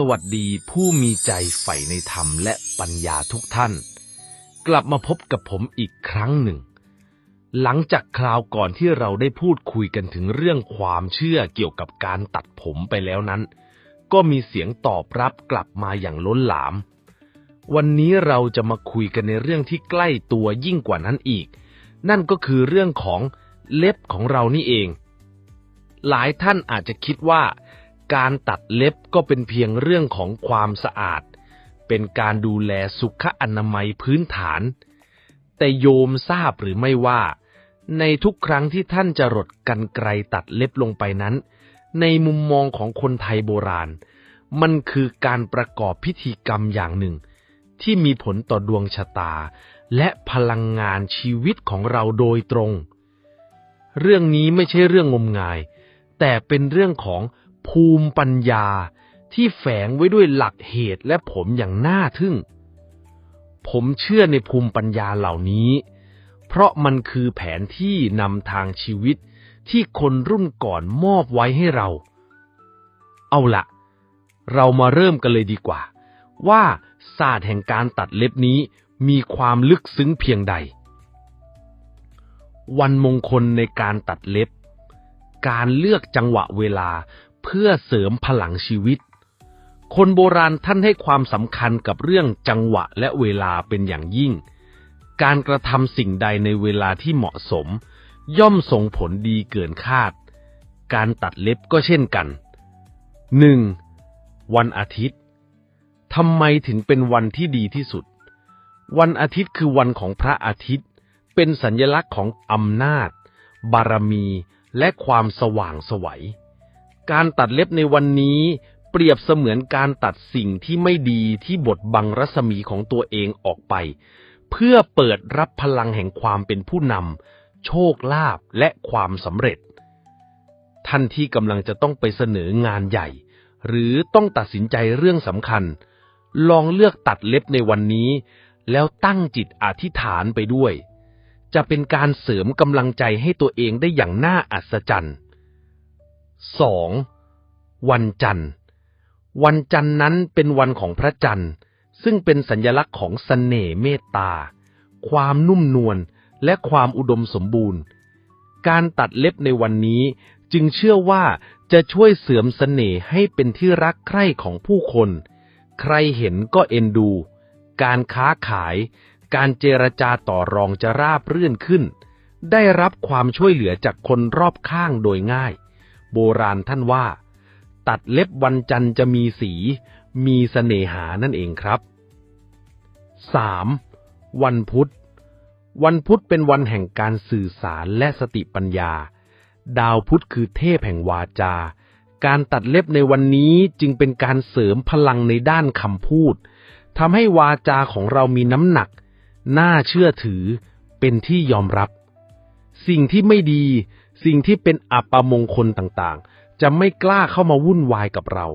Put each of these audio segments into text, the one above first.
สวัสดีผู้มีใจใฝ่ในธรรมและปัญญาทุกท่าน กลับมาพบกับผมอีกครั้งหนึ่ง หลังจากคราวก่อนที่เราได้พูดคุยกันถึงเรื่องความเชื่อเกี่ยวกับการตัดผมไปแล้วนั้น ก็มีเสียงตอบรับกลับมาอย่างล้นหลาม วันนี้เราจะมาคุยกันในเรื่องที่ใกล้ตัวยิ่งกว่านั้นอีก นั่นก็คือเรื่องของเล็บของเรานี่เอง หลายท่านอาจจะคิดว่า การตัดเล็บก็เป็นเพียงเรื่องของความสะอาด เป็นการดูแลสุขอนามัยพื้นฐาน แต่โยมทราบหรือไม่ว่า ในทุกครั้งที่ท่านจะรดกันไกรตัดเล็บลงไปนั้น ในมุมมองของคนไทยโบราณ มันคือการประกอบพิธีกรรมอย่างหนึ่ง ที่มีผลต่อดวงชะตา และพลังงานชีวิตของเราโดยตรง เรื่องนี้ไม่ใช่เรื่องงมงาย แต่เป็นเรื่องของ ภูมิปัญญาที่แฝงไว้ด้วยหลักเหตุและผลอย่างน่าทึ่ง ผมเชื่อในภูมิปัญญาเหล่านี้ เพราะมันคือแผนที่นำทางชีวิตที่คนรุ่นก่อนมอบไว้ให้เรา เอาละเรามาเริ่มกันเลยดีกว่า ว่าศาสตร์แห่งการตัดเล็บนี้มีความลึกซึ้งเพียงใด วันมงคลในการตัดเล็บ การเลือกจังหวะเวลา เพื่อเสริมพลังชีวิต คนโบราณท่านให้ความสำคัญกับเรื่องจังหวะและเวลาเป็นอย่างยิ่ง การกระทำสิ่งใดในเวลาที่เหมาะสม ย่อมส่งผลดีเกินคาด การตัดเล็บก็เช่นกัน 1. วันอาทิตย์ทำไมถึงเป็นวันที่ดีที่สุด วันอาทิตย์คือวันของพระอาทิตย์ เป็นสัญลักษณ์ของอำนาจ บารมี และความสว่างไสวัย การตัดเล็บในวันนี้เปรียบเสมือนการตัดสิ่งที่ไม่ดีที่บดบังรัศมีของตัวเองออกไป เพื่อเปิดรับพลังแห่งความเป็นผู้นำโชคลาภและความสำเร็จ ท่านที่กำลังจะต้องไปเสนองานใหญ่ หรือต้องตัดสินใจเรื่องสำคัญ ลองเลือกตัดเล็บในวันนี้ แล้วตั้งจิตอธิษฐานไปด้วย จะเป็นการเสริมกำลังใจให้ตัวเองได้อย่างน่าอัศจรรย์ 2. วันจันทร์ วันจันทร์นั้นเป็นวันของพระจันทร์ ซึ่งเป็นสัญลักษณ์ของเสน่ห์เมตตา ความนุ่มนวลและความอุดมสมบูรณ์ การตัดเล็บในวันนี้จึงเชื่อว่าจะช่วยเสริมเสน่ห์ให้เป็นที่รักใคร่ของผู้คน ใครเห็นก็เอ็นดู การค้าขาย การเจรจาต่อรองจะราบรื่นขึ้น ได้รับความช่วยเหลือจากคนรอบข้างโดยง่าย โบราณท่านว่า ตัดเล็บวันจันทร์จะมีสี มีเสน่หานั่นเองครับ 3. วันพุธ วันพุธเป็นวันแห่งการสื่อสารและสติปัญญา ดาวพุธคือเทพแห่งวาจา การตัดเล็บในวันนี้จึงเป็นการเสริมพลังในด้านคำพูดทำให้วาจาของเรามีน้ำหนัก น่าเชื่อถือ เป็นที่ยอมรับ สิ่งที่ไม่ดี สิ่งที่เป็นอัปมงคลต่างๆ จะไม่กล้าเข้ามาวุ่นวายกับเรา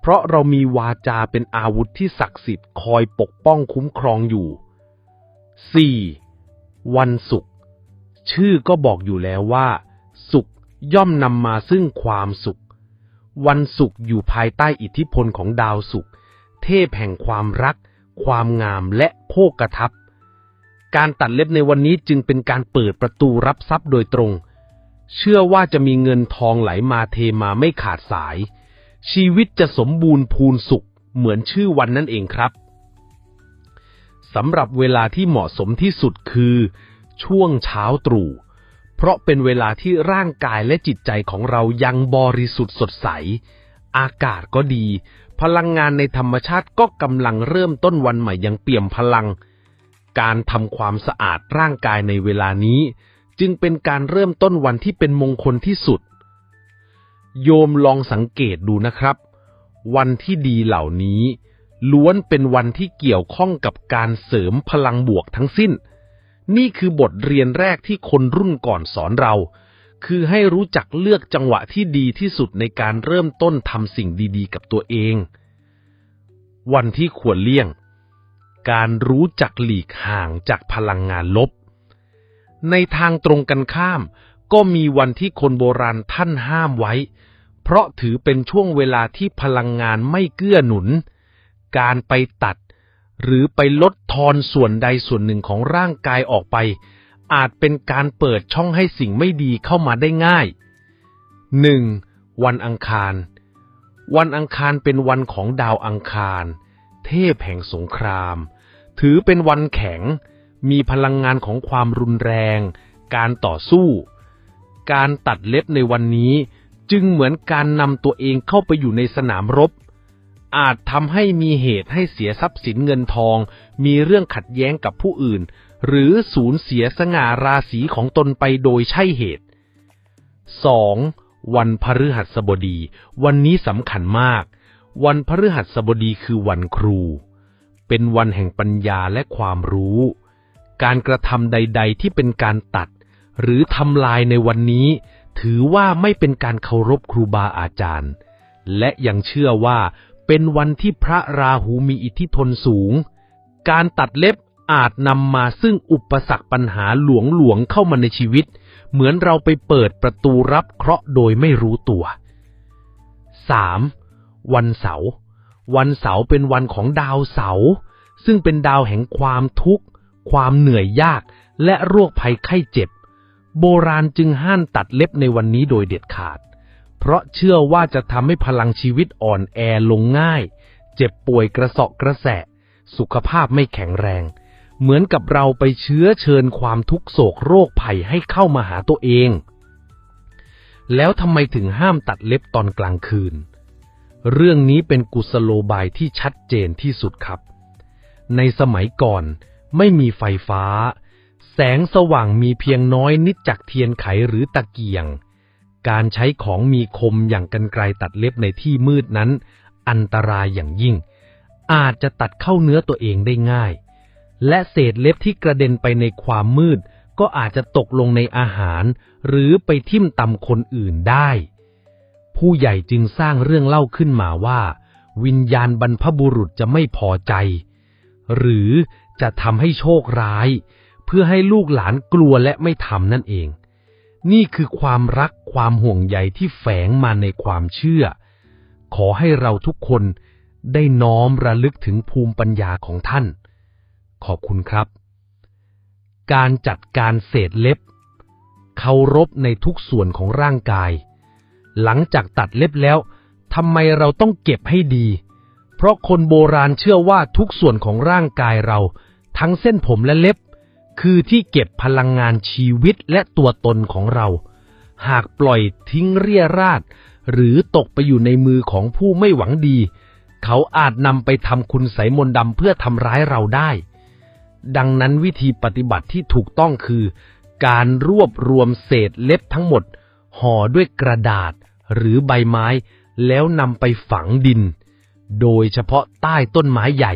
เพราะเรามีวาจาเป็นอาวุธที่ศักดิ์สิทธิ์คอยปกป้องคุ้มครองอยู่ 4. วันศุกร์ชื่อก็บอกอยู่แล้วว่า สุขย่อมนำมาซึ่งความสุข วันศุกร์อยู่ภายใต้อิทธิพลของดาวศุกร์เทพแห่งความรัก ความงามและโภกทรัพย์การตัดเล็บในวันนี้จึงเป็นการเปิดประตูรับทรัพย์โดยตรง เชื่อว่าจะมีเงินทองไหลมาเทมาไม่ขาดสาย ชีวิตจะสมบูรณ์พูนสุข เหมือนชื่อวันนั่นเองครับสำหรับเวลาที่เหมาะสมที่สุดคือ ช่วงเช้าตรู่ เพราะเป็นเวลาที่ร่างกายและจิตใจของเรายังบริสุทธิ์สดใส อากาศก็ดี พลังงานในธรรมชาติก็กำลังเริ่มต้นวันใหม่อย่างเปี่ยมพลัง การทำความสะอาดร่างกายในเวลานี้ จึงเป็นการเริ่มต้นวันที่เป็นมงคลที่สุด โยมลองสังเกตดูนะครับ วันที่ดีเหล่านี้ ล้วนเป็นวันที่เกี่ยวข้องกับการเสริมพลังบวกทั้งสิ้น นี่คือบทเรียนแรกที่คนรุ่นก่อนสอนเรา คือให้รู้จักเลือกจังหวะที่ดีที่สุดในการเริ่มต้นทำสิ่งดีๆ กับตัวเอง วันที่ควรเลี่ยง การรู้จักหลีกห่างจากพลังงานลบ ในทางตรงกันข้าม ก็มีวันที่คนโบราณท่านห้ามไว้ เพราะถือเป็นช่วงเวลาที่พลังงานไม่เกื้อหนุน การไปตัด หรือไปลดทอนส่วนใดส่วนหนึ่งของร่างกายออกไป อาจเป็นการเปิดช่องให้สิ่งไม่ดีเข้ามาได้ง่าย 1. วันอังคาร วันอังคารเป็นวันของดาวอังคาร เทพแห่งสงคราม ถือเป็นวันแข็ง มีพลังงานของความรุนแรง การต่อสู้ การตัดเล็บในวันนี้จึงเหมือนการนำตัวเองเข้าไปอยู่ในสนามรบ อาจทำให้มีเหตุให้เสียทรัพย์สินเงินทอง มีเรื่องขัดแย้งกับผู้อื่น หรือสูญเสียสง่าราศีของตนไปโดยใช่เหตุ 2. วันพฤหัสบดี วันนี้สำคัญมาก วันพฤหัสบดีคือวันครู เป็นวันแห่งปัญญาและความรู้ การกระทำใด ๆ ที่เป็นการตัด หรือทำลายในวันนี้ ถือว่าไม่เป็นการเคารพครูบาอาจารย์ และยังเชื่อว่าเป็นวันที่พระราหูมีอิทธิพลสูง การตัดเล็บอาจนำมาซึ่งอุปสรรคปัญหาหลวงๆเข้ามาในชีวิต เหมือนเราไปเปิดประตูรับเคราะห์โดยไม่รู้ตัว 3. วันเสาร์วันเสาร์เป็นวันของดาวเสาร์ซึ่งเป็นดาวแห่งความทุกข์ ความเหนื่อยยากและโรคภัยไข้เจ็บ โบราณจึงห้ามตัดเล็บในวันนี้โดยเด็ดขาด เพราะเชื่อว่าจะทำให้พลังชีวิตอ่อนแอลงง่าย เจ็บป่วยกระเสาะกระแสะ สุขภาพไม่แข็งแรง เหมือนกับเราไปเชื้อเชิญความทุกโศกโรคภัยให้เข้ามาหาตัวเอง แล้วทำไมถึงห้ามตัดเล็บตอนกลางคืน เรื่องนี้เป็นกุศโลบายที่ชัดเจนที่สุดครับในสมัยก่อน ไม่มีไฟฟ้า แสงสว่างมีเพียงน้อยนิดจากเทียนไขหรือตะเกียง การใช้ของมีคมอย่างกันไกรตัดเล็บในที่มืดนั้น อันตรายอย่างยิ่ง อาจจะตัดเข้าเนื้อตัวเองได้ง่าย และเศษเล็บที่กระเด็นไปในความมืด ก็อาจจะตกลงในอาหาร หรือไปทิ่มตำคนอื่นได้ ผู้ใหญ่จึงสร้างเรื่องเล่าขึ้นมาว่า วิญญาณบรรพบุรุษจะไม่พอใจ หรือ จะทำให้โชคร้าย เพื่อให้ลูกหลานกลัวและไม่ทำนั่นเอง นี่คือความรักความห่วงใยที่แฝงมาในความเชื่อ ขอให้เราทุกคนได้น้อมระลึกถึงภูมิปัญญาของท่าน ขอบคุณครับ การจัดการเศษเล็บ เคารพในทุกส่วนของร่างกาย หลังจากตัดเล็บแล้วทำไมเราต้องเก็บให้ดี เพราะคนโบราณเชื่อว่าทุกส่วนของร่างกายเรา ทั้งเส้นผมและเล็บ คือที่เก็บพลังงานชีวิตและตัวตนของเรา หากปล่อยทิ้งเรี่ยราดหรือตกไปอยู่ในมือของผู้ไม่หวังดี เขาอาจนำไปทำคุณไสยมนต์ดำเพื่อทำร้ายเราได้ ดังนั้นวิธีปฏิบัติที่ถูกต้องคือ การรวบรวมเศษเล็บทั้งหมด ห่อด้วยกระดาษหรือใบไม้ แล้วนำไปฝังดิน โดยเฉพาะใต้ต้นไม้ใหญ่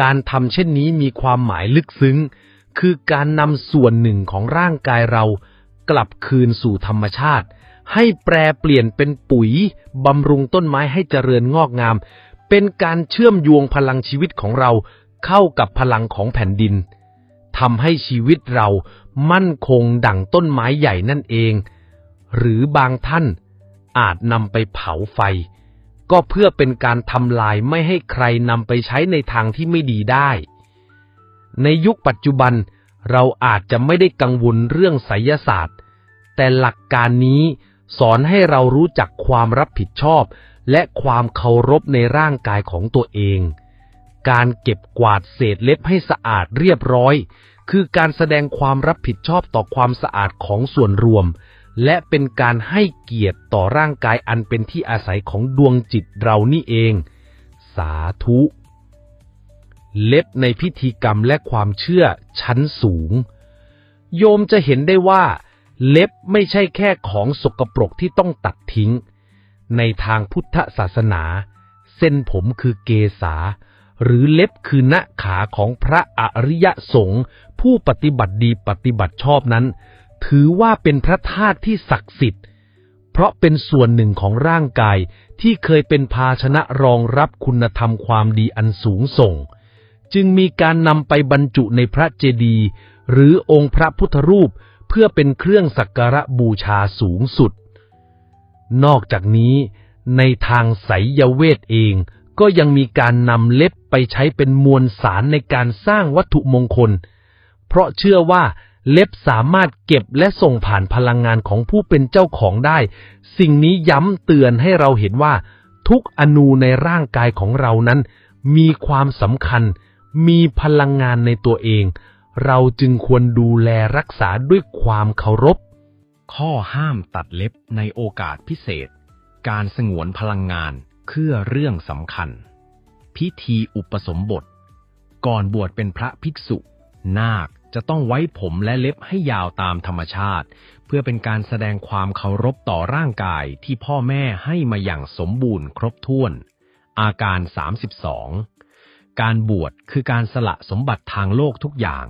การทำเช่นนี้มีความหมายลึกซึ้ง คือการนำส่วนหนึ่งของร่างกายเรา กลับคืนสู่ธรรมชาติ ให้แปรเปลี่ยนเป็นปุ๋ยบำรุงต้นไม้ให้เจริญงอกงาม เป็นการเชื่อมโยงพลังชีวิตของเราเข้ากับพลังของแผ่นดินทำให้ชีวิตเรามั่นคงดั่งต้นไม้ใหญ่นั่นเอง หรือบางท่านอาจนำไปเผาไฟ ก็เพื่อเป็นการทำลายไม่ให้ใครนำไปใช้ในทางที่ไม่ดีได้ ในยุคปัจจุบันเราอาจจะไม่ได้กังวลเรื่องไสยศาสตร์ แต่หลักการนี้สอนให้เรารู้จักความรับผิดชอบ และความเคารพในร่างกายของตัวเอง การเก็บกวาดเศษเล็บให้สะอาดเรียบร้อย คือการแสดงความรับผิดชอบต่อความสะอาดของส่วนรวม และเป็นการให้เกียรติต่อร่างกายอันเป็นที่อาศัยของดวงจิตเรานี่เอง สาธุ เล็บในพิธีกรรมและความเชื่อชั้นสูง โยมจะเห็นได้ว่า เล็บไม่ใช่แค่ของสกปรกที่ต้องตัดทิ้ง ในทางพุทธศาสนา เส้นผมคือเกษาหรือเล็บคือหน้าขาของพระอริยสงฆ์ผู้ปฏิบัติดีปฏิบัติชอบนั้น ถือว่าเป็นพระธาตุที่ศักดิ์สิทธิ์ เพราะเป็นส่วนหนึ่งของร่างกายที่เคยเป็นภาชนะรองรับคุณธรรมความดีอันสูงส่ง จึงมีการนำไปบรรจุในพระเจดีย์หรือองค์พระพุทธรูปเพื่อเป็นเครื่องสักการะบูชาสูงสุด นอกจากนี้ในทางไสยเวทเองก็ยังมีการนำเล็บไปใช้เป็นมวลสารในการสร้างวัตถุมงคล เพราะเชื่อว่า เล็บสามารถเก็บและส่งผ่านพลังงานของผู้เป็นเจ้าของได้ สิ่งนี้ย้ำเตือนให้เราเห็นว่า ทุกอนูในร่างกายของเรานั้น มีความสำคัญ มีพลังงานในตัวเอง เราจึงควรดูแลรักษาด้วยความเคารพ ข้อห้ามตัดเล็บในโอกาสพิเศษ การสงวนพลังงานเพื่อเรื่องสำคัญ พิธีอุปสมบท ก่อนบวชเป็นพระภิกษุ นาค จะต้องไว้ผมและเล็บให้ยาวตามธรรมชาติ เพื่อเป็นการแสดงความเคารพต่อร่างกายที่พ่อแม่ให้มาอย่างสมบูรณ์ครบถ้วน อาการ 32 การบวชคือการสละสมบัติทางโลกทุกอย่าง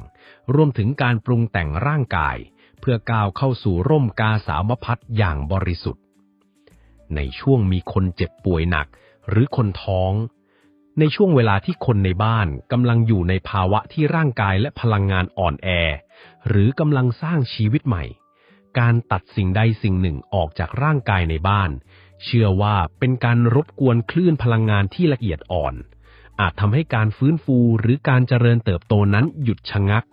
รวมถึงการปรุงแต่งร่างกาย เพื่อก้าวเข้าสู่ร่มกาสาวพัดอย่างบริสุทธิ์ ในช่วงมีคนเจ็บป่วยหนักหรือคนท้อง ในช่วงเวลาที่คนในบ้านกำลังอยู่ในภาวะที่ร่างกายและพลังงานอ่อนแอ หรือกำลังสร้างชีวิตใหม่ การตัดสิ่งใดสิ่งหนึ่งออกจากร่างกายในบ้าน เชื่อว่าเป็นการรบกวนคลื่นพลังงานที่ละเอียดอ่อน อาจทำให้การฟื้นฟูหรือการเจริญเติบโตนั้นหยุดชะงัก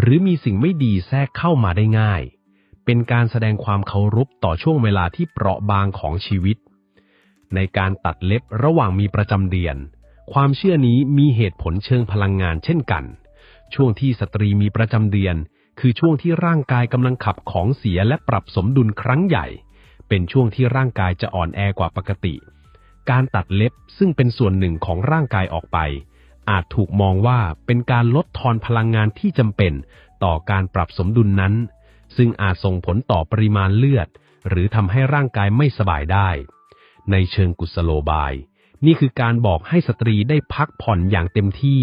หรือมีสิ่งไม่ดีแทรกเข้ามาได้ง่าย เป็นการแสดงความเคารพต่อช่วงเวลาที่เปราะบางของชีวิต ในการตัดเล็บระหว่างมีประจำเดือน ความเชื่อนี้มีเหตุผลเชิงพลังงานเช่นกัน ช่วงที่สตรีมีประจำเดือน คือช่วงที่ร่างกายกำลังขับของเสียและปรับสมดุลครั้งใหญ่ เป็นช่วงที่ร่างกายจะอ่อนแอกว่าปกติ การตัดเล็บซึ่งเป็นส่วนหนึ่งของร่างกายออกไป อาจถูกมองว่าเป็นการลดทอนพลังงานที่จำเป็น ต่อการปรับสมดุลนั้น ซึ่งอาจส่งผลต่อปริมาณเลือด หรือทำให้ร่างกายไม่สบายได้ ในเชิงกุศโลบาย นี่คือการบอกให้สตรีได้พักผ่อนอย่างเต็มที่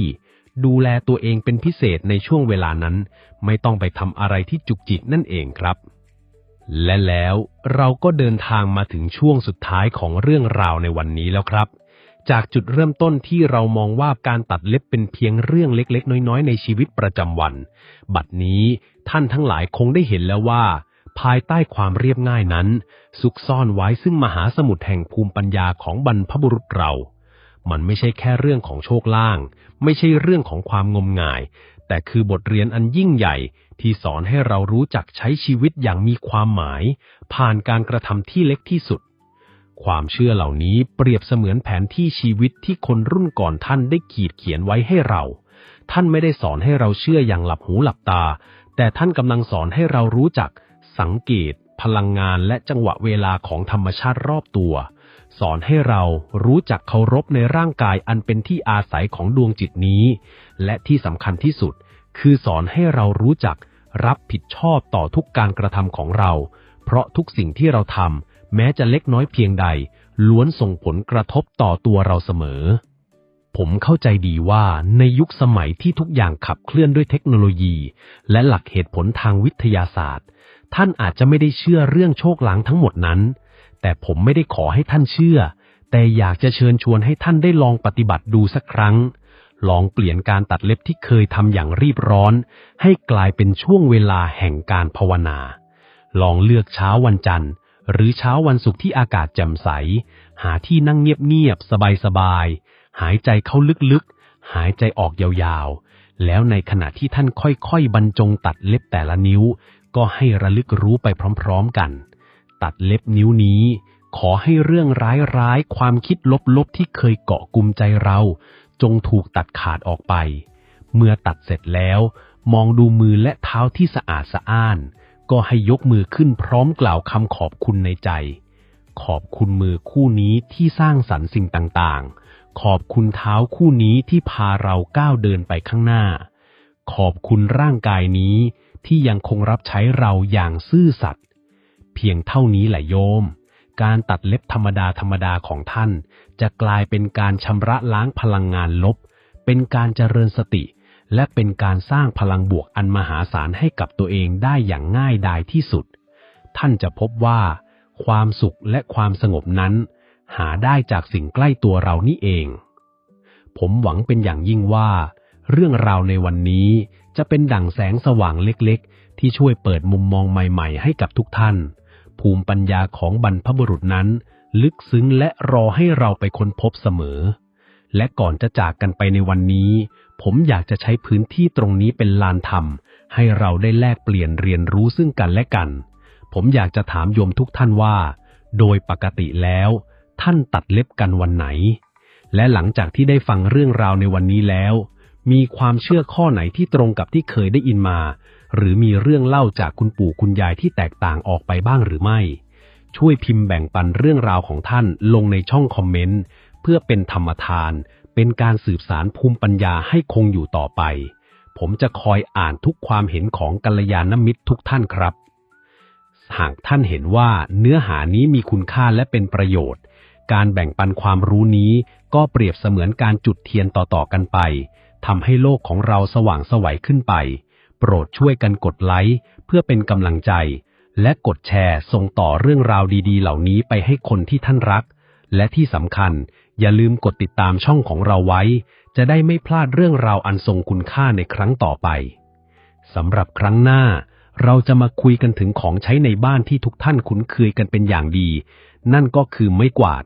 ดูแลตัวเองเป็นพิเศษในช่วงเวลานั้น ไม่ต้องไปทำอะไรที่จุกจิกนั่นเองครับ และแล้วเราก็เดินทางมาถึงช่วงสุดท้ายของเรื่องราวในวันนี้แล้วครับ จากจุดเริ่มต้นที่เรามองว่าการตัดเล็บเป็นเพียงเรื่องเล็กๆ น้อยๆ ในชีวิตประจำวัน บัดนี้ท่านทั้งหลายคงได้เห็นแล้วว่า ภายใต้ความเรียบง่ายนั้น ซุกซ่อนไว้ซึ่งมหาสมุทรแห่งภูมิปัญญาของบรรพบุรุษเรา มันไม่ใช่แค่เรื่องของโชคล่าง ไม่ใช่เรื่องของความงมงาย แต่คือบทเรียนอันยิ่งใหญ่ที่สอนให้เรารู้จักใช้ชีวิตอย่างมีความหมาย ผ่านการกระทำที่เล็กที่สุด ความเชื่อเหล่านี้เปรียบเสมือนแผนที่ชีวิตที่คนรุ่นก่อนท่านได้ขีดเขียนไว้ให้เรา ท่านไม่ได้สอนให้เราเชื่ออย่างหลับหูหลับตา แต่ท่านกำลังสอนให้เรารู้จัก สังเกต พลังงานและจังหวะเวลาของธรรมชาติรอบตัว สอนให้เรารู้จักเคารพในร่างกายอันเป็นที่อาศัยของดวงจิตนี้ และที่สำคัญที่สุด คือสอนให้เรารู้จักรับผิดชอบต่อทุกการกระทำของเรา เพราะทุกสิ่งที่เราทำแม้จะเล็กน้อยเพียงใด ล้วนส่งผลกระทบต่อตัวเราเสมอ ผมเข้าใจดีว่าในยุคสมัยที่ทุกอย่างขับเคลื่อนด้วยเทคโนโลยี และหลักเหตุผลทางวิทยาศาสตร์ ท่านอาจจะไม่ได้เชื่อเรื่องโชคลางทั้งหมดนั้น แต่ผมไม่ได้ขอให้ท่านเชื่อ แต่อยากจะเชิญชวนให้ท่านได้ลองปฏิบัติดูสักครั้ง ลองเปลี่ยนการตัดเล็บที่เคยทำอย่างรีบร้อน ให้กลายเป็นช่วงเวลาแห่งการภาวนา ลองเลือกเช้าวันจันทร์ หรือเช้าวันศุกร์ที่อากาศแจ่มใส หาที่นั่งเงียบๆสบายๆหายใจเข้าลึกๆ หายใจออกยาวๆแล้วในขณะที่ท่านค่อยๆ บรรจงตัดเล็บแต่ละนิ้ว ก็ให้ระลึกรู้ไปพร้อมๆกัน ตัดเล็บนิ้วนี้ ขอให้เรื่องร้ายๆ ความคิดลบๆ ที่เคยเกาะกุมใจเรา จงถูกตัดขาดออกไป เมื่อตัดเสร็จแล้ว มองดูมือและเท้าที่สะอาดสะอ้าน ก็ให้ยกมือขึ้นพร้อมกล่าวคำขอบคุณในใจ ขอบคุณมือคู่นี้ที่สร้างสรรค์สิ่งต่างๆ ขอบคุณเท้าคู่นี้ที่พาเราก้าวเดินไปข้างหน้า ขอบคุณร่างกายนี้ ที่ยังคงรับใช้เราอย่างซื่อสัตย์เพียงเท่านี้แหละโยม การตัดเล็บธรรมดาธรรมดาของท่าน จะกลายเป็นการชำระล้างพลังงานลบ เป็นการเจริญสติ และเป็นการสร้างพลังบวกอันมหาศาลให้กับตัวเองได้อย่างง่ายดายที่สุด ท่านจะพบว่า ความสุขและความสงบนั้น หาได้จากสิ่งใกล้ตัวเรานี่เอง ผมหวังเป็นอย่างยิ่งว่า เรื่องราวในวันนี้ จะเป็นดั่งแสงสว่างเล็กๆ ที่ช่วยเปิดมุมมองใหม่ๆ ให้กับทุกท่าน ภูมิปัญญาของบรรพบุรุษนั้น ลึกซึ้งและรอให้เราไปค้นพบเสมอ และก่อนจะจากกันไปในวันนี้ ผมอยากจะใช้พื้นที่ตรงนี้เป็นลานธรรม ให้เราได้แลกเปลี่ยนเรียนรู้ซึ่งกันและกัน ผมอยากจะถามโยมทุกท่านว่า โดยปกติแล้ว ท่านตัดเล็บกันวันไหน และหลังจากที่ได้ฟังเรื่องราวในวันนี้แล้ว มีความเชื่อข้อไหนที่ตรงกับที่เคยได้ยินมา หรือมีเรื่องเล่าจากคุณปู่คุณยายที่แตกต่างออกไปบ้างหรือไม่ ช่วยพิมพ์แบ่งปันเรื่องราวของท่านลงในช่องคอมเมนต์ เพื่อเป็นธรรมทาน เป็นการสืบสารภูมิปัญญาให้คงอยู่ต่อไป ผมจะคอยอ่านทุกความเห็นของกัลยาณมิตรทุกท่านครับ หากท่านเห็นว่าเนื้อหานี้มีคุณค่าและเป็นประโยชน์ การแบ่งปันความรู้นี้ก็เปรียบเสมือนการจุดเทียนต่อๆกันไป ทำให้โลกของเราสว่างสวัยขึ้นไป โปรดช่วยกันกดไลค์เพื่อเป็นกำลังใจ และกดแชร์ส่งต่อเรื่องราวดีๆ เหล่านี้ไปให้คนที่ท่านรัก และที่สำคัญ อย่าลืมกดติดตามช่องของเราไว้ จะได้ไม่พลาดเรื่องราวอันทรงคุณค่าในครั้งต่อไปสำหรับครั้งหน้า เราจะมาคุยกันถึงของใช้ในบ้านที่ทุกท่านคุ้นเคยกันเป็นอย่างดี นั่นก็คือไม้กวาด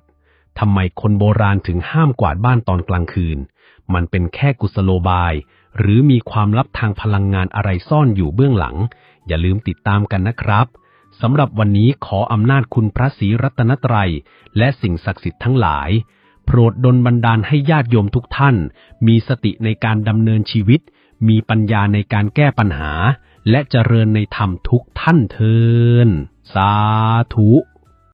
ทำไมคนโบราณถึงห้ามกวาดบ้านตอนกลางคืน มันเป็นแค่กุศโลบาย หรือมีความลับทางพลังงานอะไรซ่อนอยู่เบื้องหลัง อย่าลืมติดตามกันนะครับสำหรับวันนี้ขออำนาจคุณพระศรีรัตนตรัย และสิ่งศักดิ์สิทธิ์ทั้งหลาย โปรดดลบันดาลให้ญาติโยมทุกท่าน มีสติในการดำเนินชีวิต มีปัญญาในการแก้ปัญหา และเจริญในธรรมทุกท่านเทินสาธุ